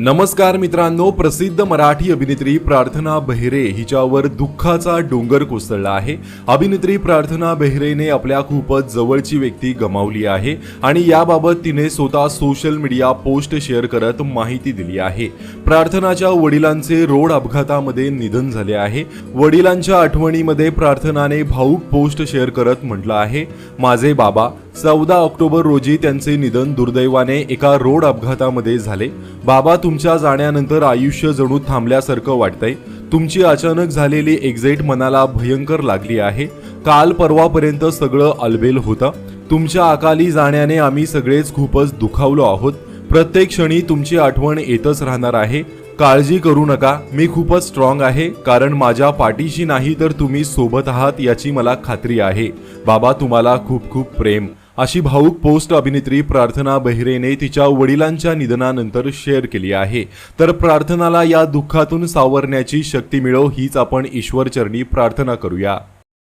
नमस्कार मित्रांनो प्रसिद्ध मराठी अभिनेत्री प्रार्थना बेहरे हिच्यावर दुःखाचा डोंगर कोसळला आहे. अभिनेत्री प्रार्थना बेहरेने आपल्या खूपच जवळची व्यक्ती गमावली आहे आणि याबाबत तिने स्वतः सोशल मीडिया पोस्ट शेअर करत माहिती दिली आहे. प्रार्थनाच्या वडिलांचे रोड अपघातामध्ये निधन झाले आहे. वडिलांच्या आठवणीमध्ये प्रार्थनाने भाऊक पोस्ट शेअर करत म्हटलं आहे माझे बाबा चौदा ऑक्टोबर रोजी त्यांचे निधन दुर्दैवाने एका रोड अपघातामध्ये झाले. बाबा तुमच्या जाण्यानंतर आयुष्य जणू थांबल्यासारखं वाटतंय. तुमची अचानक झालेली एक्झेट मनाला भयंकर लागली आहे. काल परवापर्यंत सगळं अलबेल होतं. तुमच्या अकाली जाण्याने आम्ही सगळेच खूपच दुखावलो आहोत. प्रत्येक क्षणी तुमची आठवण येतच राहणार आहे. काळजी करू नका. मी खूपच स्ट्रॉंग आहे कारण माझ्या पाठीशी नाही तर तुम्ही सोबत आहात याची मला खात्री आहे. बाबा तुम्हाला खूप खूप प्रेम. अशी भाऊक पोस्ट अभिनेत्री प्रार्थना बहिरेने तिच्या वडिलांच्या निधनानंतर शेअर केली आहे. तर प्रार्थनाला या दुःखातून सावरण्याची शक्ती मिळो हीच आपण ईश्वरचरणी प्रार्थना करूया.